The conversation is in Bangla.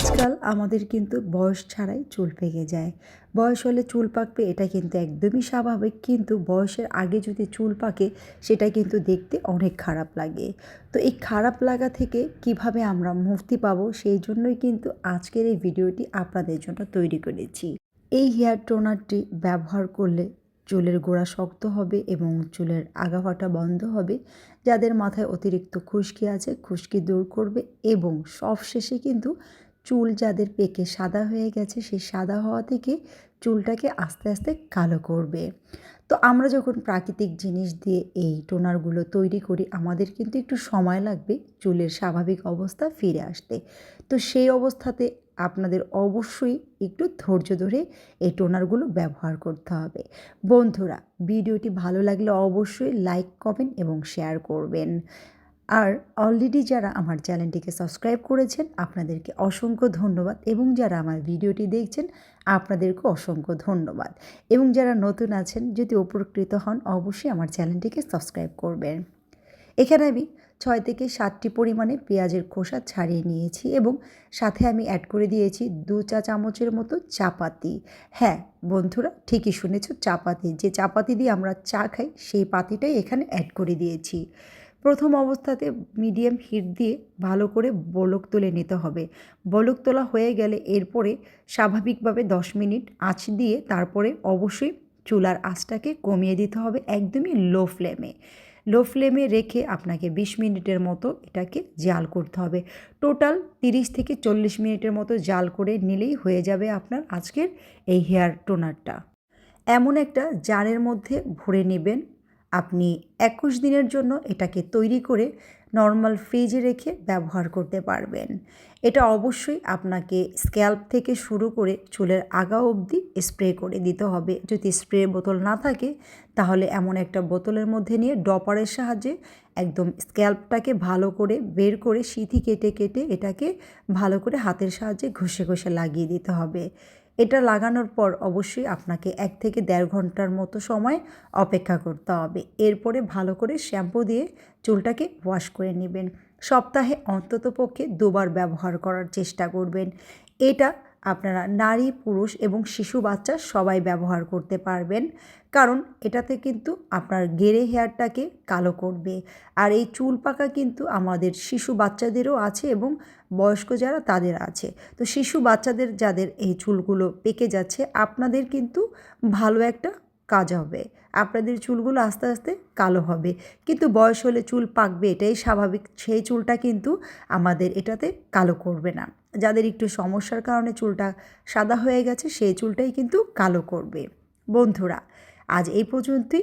টোটাল আমাদের কিন্তু বয়স ছাড়াই চুল পেকে যায়। বয়স হলে চুল পাকবে, এটা কিন্তু একদমই স্বাভাবিক। কিন্তু বয়সের আগে যদি চুল পাকে, সেটা কিন্তু দেখতে অনেক খারাপ লাগে। তো এই খারাপ লাগা থেকে কীভাবে আমরা মুক্তি পাবো, সেই জন্যই কিন্তু আজকের এই ভিডিওটি আপনাদের জন্য তৈরি করেছি। এই হেয়ার টোনারটি ব্যবহার করলে চুলের গোড়া শক্ত হবে এবং চুলের আগাফাটা বন্ধ হবে, যাদের মাথায় অতিরিক্ত খুশকি আছে, খুশকি দূর করবে এবং সবশেষে কিন্তু চুল যাদের পেকে সাদা হয়ে গেছে, সেই সাদা হওয়া থেকে চুলটাকে আস্তে আস্তে কালো করবে। তো আমরা যখন প্রাকৃতিক জিনিস দিয়ে এই টোনারগুলো তৈরি করি, আমাদের কিন্তু একটু সময় লাগবে চুলের স্বাভাবিক অবস্থা ফিরে আসতে। তো সেই অবস্থাতে আপনাদের অবশ্যই একটু ধৈর্য ধরে এই টোনারগুলো ব্যবহার করতে হবে। বন্ধুরা, ভিডিওটি ভালো লাগলে অবশ্যই লাইক, কমেন্ট এবং শেয়ার করবেন। আর অলরেডি যারা আমার চ্যানেলটিকে সাবস্ক্রাইব করেছেন, আপনাদেরকে অসংখ্য ধন্যবাদ এবং যারা আমার ভিডিওটি দেখছেন আপনাদেরকে অসংখ্য ধন্যবাদ। এবং যারা নতুন আছেন, যদি উপকৃত হন, অবশ্যই আমার চ্যানেলটিকে সাবস্ক্রাইব করবেন। এখানে আমি ছয় থেকে সাতটি পরিমাণে পেঁয়াজের খোসা ছাড়িয়ে নিয়েছি এবং সাথে আমি অ্যাড করে দিয়েছি দু চা চামচের মতো চাপাতি। হ্যাঁ বন্ধুরা, ঠিকই শুনেছ, চাপাতি। যে চাপাতি দিয়ে আমরা চা খাই, সেই পাতিটাই এখানে অ্যাড করে দিয়েছি। প্রথম অবস্থাতে মিডিয়াম হিট দিয়ে ভালো করে বলক তুলে নিতে হবে। বলক তোলা হয়ে গেলে এরপরে স্বাভাবিকভাবে দশ মিনিট আঁচ দিয়ে তারপরে অবশ্যই চুলার আঁচটাকে কমিয়ে দিতে হবে একদমই লো ফ্লেমে। লো ফ্লেমে রেখে আপনাকে বিশ মিনিটের মতো এটাকে জাল করতে হবে। টোটাল তিরিশ থেকে চল্লিশ মিনিটের মতো জাল করে নিলেই হয়ে যাবে আপনার আজকের এই হেয়ার টোনারটা। এমন একটা জারের মধ্যে ভরে নেবেন আপনি একুশ দিনের জন্য এটাকে তৈরি করে নর্মাল ফ্রিজে রেখে ব্যবহার করতে পারবেন। এটা অবশ্যই আপনাকে স্ক্যাল্প থেকে শুরু করে চুলের আগা অবধি স্প্রে করে দিতে হবে। যদি স্প্রে বোতল না থাকে, তাহলে এমন একটা বোতলের মধ্যে নিয়ে ডপারের সাহায্যে একদম স্ক্যাল্পটাকে ভালো করে বের করে সিথি কেটে কেটে এটাকে ভালো করে হাতের সাহায্যে ঘষে ঘষে লাগিয়ে দিতে হবে। এটা লাগানোর পর অবশ্যই আপনাকে এক থেকে দেড় ঘণ্টার মতো সময় অপেক্ষা করতে হবে। এরপরে ভালো করে শ্যাম্পু দিয়ে চুলটাকে ওয়াশ করে নেবেন। সপ্তাহে অন্ততপক্ষে দুবার ব্যবহার করার চেষ্টা করবেন। এটা আপনারা নারী, পুরুষ এবং শিশু বাচ্চা সবাই ব্যবহার করতে পারবেন। কারণ এটাতে কিন্তু আপনার গেরে হেয়ারটাকে কালো করবে। আর এই চুল পাকা কিন্তু আমাদের শিশু বাচ্চাদেরও আছে এবং বয়স্ক যারা তাদের আছে। তো শিশু বাচ্চাদের যাদের এই চুলগুলো পেকে যাচ্ছে, আপনাদের কিন্তু ভালো একটা কাজ হবে। আপনাদের চুলগুলো আস্তে আস্তে কালো হবে। কিন্তু বয়স হলে চুল পাকবে, এটাই স্বাভাবিক। সেই চুলটা কিন্তু আমাদের এটাতে কালো করবে না। যাদের একটু সমস্যার কারণে চুলটা সাদা হয়ে গেছে, সেই চুলটাই কিন্তু কালো করবে। বন্ধুরা, আজ এই পর্যন্তই।